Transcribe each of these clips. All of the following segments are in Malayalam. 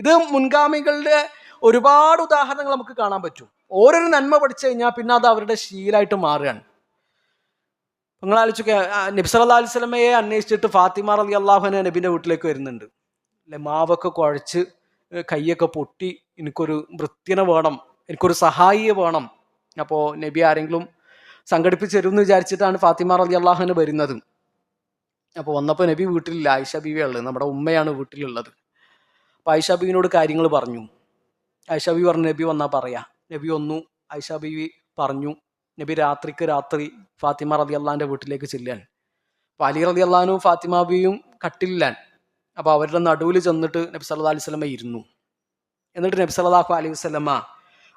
ഇത് മുൻഗാമികളുടെ ഒരുപാട് ഉദാഹരണങ്ങൾ നമുക്ക് കാണാൻ പറ്റും. ഓരോരു നന്മ പഠിച്ചു കഴിഞ്ഞാൽ പിന്നെ അത് അവരുടെ ശീലായിട്ട് മാറുകയാണ്. നിങ്ങൾ ആലോചിക്ക നബി സല്ലല്ലാഹു അലൈഹി സ്വലമയെ അന്വേഷിച്ചിട്ട് ഫാത്തിമ അലി അള്ളാഹുന നബിന്റെ വീട്ടിലേക്ക് വരുന്നുണ്ട്. അല്ലെ മാവൊക്കെ കുഴച്ച് കൈയൊക്കെ പൊട്ടി എനിക്കൊരു വൃത്തിനെ വേണം എനിക്കൊരു സഹായിയെ വേണം. അപ്പോൾ നബി ആരെങ്കിലും സംഘടിപ്പിച്ച് തരുമെന്ന് വിചാരിച്ചിട്ടാണ് ഫാത്തിമ അലി അള്ളാഹുന വരുന്നത്. അപ്പോൾ വന്നപ്പോൾ നബി വീട്ടിലില്ല ആയിഷ ബീവിയാണ് ഉള്ളത്. നമ്മുടെ ഉമ്മയാണ് വീട്ടിലുള്ളത്. അപ്പോൾ ആയിഷ ബീവിനോട് കാര്യങ്ങൾ പറഞ്ഞു. ആയിഷ ബീവി പറഞ്ഞു നബി വന്നാൽ പറയാ. നബി വന്നു ആയിഷ ബീവി പറഞ്ഞു നബി രാത്രിക്ക് രാത്രി ഫാത്തിമ റതി അള്ളാന്റെ വീട്ടിലേക്ക് ചെല്ലാൻ അപ്പം അലി റതി അള്ളഹാനും ഫാത്തിമ ബിയും കട്ടില്ലാൻ അപ്പോൾ അവരുടെ നടുവിൽ ചെന്നിട്ട് നബി സല്ലാ അലൈഹി സ്വലമ ഇരുന്നു. എന്നിട്ട് നബി സല്ലാഹു അലൈഹി വസ്ലമ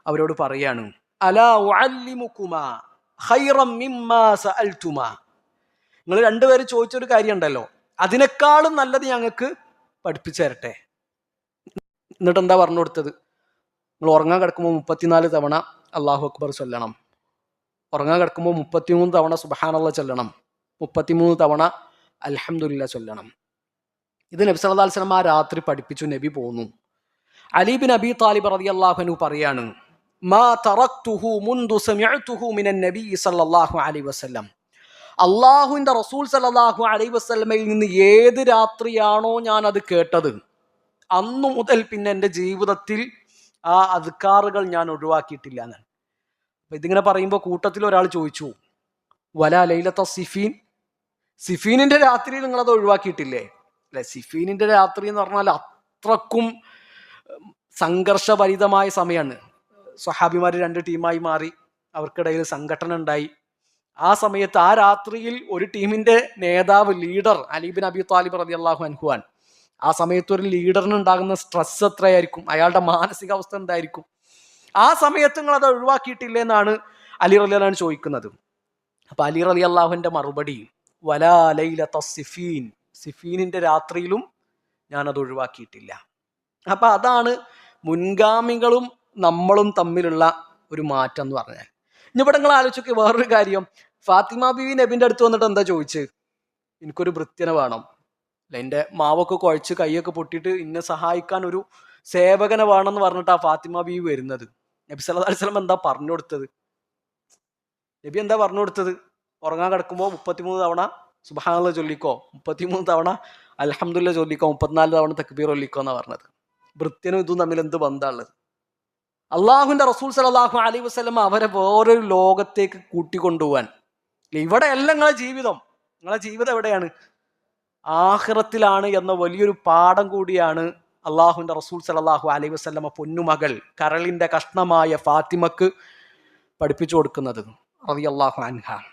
അവരോട് പറയാണ് നിങ്ങൾ രണ്ടുപേരും ചോദിച്ചൊരു കാര്യം ഉണ്ടല്ലോ അതിനേക്കാളും നല്ലത് ഞങ്ങൾക്ക് പഠിപ്പിച്ചു തരട്ടെ. എന്നിട്ട് എന്താ പറഞ്ഞു കൊടുത്തത്? നിങ്ങൾ ഉറങ്ങാൻ കിടക്കുമ്പോൾ മുപ്പത്തിനാല് തവണ അള്ളാഹു അക്ബർ ചൊല്ലണം. ഉറങ്ങാൻ കിടക്കുമ്പോൾ മുപ്പത്തിമൂന്ന് തവണ സുബഹാനുള്ള ചൊല്ലണം. മുപ്പത്തിമൂന്ന് തവണ അലഹമുല്ല ചൊല്ലണം. ഇത് നബി സല്ലല്ലാഹു അലൈഹി ആ രാത്രി പഠിപ്പിച്ചു നബി പോന്നു. അലി ബിൻ അബി താലിബ് റളിയല്ലാഹു അൻഹു പറയാണ് മാ തറക്തുഹു മുൻദു സല്ലല്ലാഹു അലൈഹി വസല്ലം. റസൂൽ സല്ലല്ലാഹു അലൈഹി വസല്ലമയിൽ നിന്ന് ഏത് രാത്രിയാണോ ഞാൻ അത് കേട്ടത്. അന്നു മുതൽ പിന്നെ എന്റെ ജീവിതത്തിൽ ആ അധികാറുകൾ ഞാൻ ഒഴിവാക്കിയിട്ടില്ല എന്നാണ്. അപ്പൊ ഇതിങ്ങനെ പറയുമ്പോൾ കൂട്ടത്തിൽ ഒരാൾ ചോദിച്ചു വല ലൈലത്ത സിഫീൻ? സിഫീനിന്റെ രാത്രിയിൽ അത് ഒഴിവാക്കിയിട്ടില്ലേ? അല്ലെ സിഫീനിന്റെ രാത്രി എന്ന് പറഞ്ഞാൽ അത്രക്കും സംഘർഷഭരിതമായ സമയമാണ്. സ്വഹാബിമാർ രണ്ട് ടീമായി മാറി അവർക്കിടയിൽ സംഘടന ഉണ്ടായി. ആ സമയത്ത് ആ രാത്രിയിൽ ഒരു ടീമിന്റെ നേതാവ് ലീഡർ അലീബിൻ അബി താലിബ് റതി അള്ളാഹു അൻഹുവാൻ ആ സമയത്ത് ഒരു ലീഡറിന് ഉണ്ടാകുന്ന സ്ട്രെസ് എത്രയായിരിക്കും? അയാളുടെ മാനസികാവസ്ഥ എന്തായിരിക്കും? ആ സമയത്ത് നിങ്ങൾ അത് ഒഴിവാക്കിയിട്ടില്ല എന്നാണ് അലി റലി അലാണ് ചോദിക്കുന്നത്. അപ്പൊ അലി റലി അള്ളാഹുവിന്റെ മറുപടി സിഫീൻ. സിഫീനിന്റെ രാത്രിയിലും ഞാൻ അത് ഒഴിവാക്കിയിട്ടില്ല. അപ്പൊ അതാണ് മുൻഗാമികളും നമ്മളും തമ്മിലുള്ള ഒരു മാറ്റം എന്ന് പറഞ്ഞാൽ. ഇനി ഇവിടെ നിങ്ങൾ ആലോചിക്കുക വേറൊരു കാര്യം. ഫാത്തിമ ബിവി നബിന്റെ അടുത്ത് വന്നിട്ട് എന്താ ചോദിച്ച് എനിക്കൊരു വൃത്യനെ വേണം. എന്റെ മാവൊക്കെ കുഴച്ച് കൈയൊക്കെ പൊട്ടിയിട്ട് ഇന്നെ സഹായിക്കാൻ ഒരു സേവകനെ വേണമെന്ന് പറഞ്ഞിട്ട് ആ ഫാത്തിമ ബി വരുന്നത്. നബി സല്ലല്ലാഹു അലൈഹി വസല്ലം എന്താ പറഞ്ഞു കൊടുത്തത്? നബി എന്താ പറഞ്ഞു കൊടുത്തത്? ഉറങ്ങാൻ കിടക്കുമ്പോൾ മുപ്പത്തിമൂന്ന് തവണ സുബാനുള്ള ചൊല്ലിക്കോ? മുപ്പത്തിമൂന്ന് തവണ അലഹമുല്ല ചൊല്ലിക്കോ? മുപ്പത്തിനാല് തവണ തക്ബീർ ചൊല്ലിക്കോ എന്നാ പറഞ്ഞത്. വൃത്യനും ഇതും തമ്മിൽ എന്ത് ബന്ധമുള്ളത് അള്ളാഹുവിന്റെ റസൂൽ സലാഹു അലൈഹി വസ്ലം അവരെ വേറൊരു ലോകത്തേക്ക് കൂട്ടിക്കൊണ്ടുപോകാൻ ഇവിടെയല്ല നിങ്ങളെ ജീവിതം. നിങ്ങളെ ജീവിതം എവിടെയാണ്? ആഹ്റത്തിലാണ് എന്ന വലിയൊരു പാഠം കൂടിയാണ് അള്ളാഹുവിന്റെ റസൂൽ സലാഹു അലൈഹി വസ്ലമ പൊന്നുമകൾ കരളിന്റെ കഷ്ണമായ ഫാത്തിമക്ക് പഠിപ്പിച്ചു കൊടുക്കുന്നത്. റളിയല്ലാഹു അൻഹ.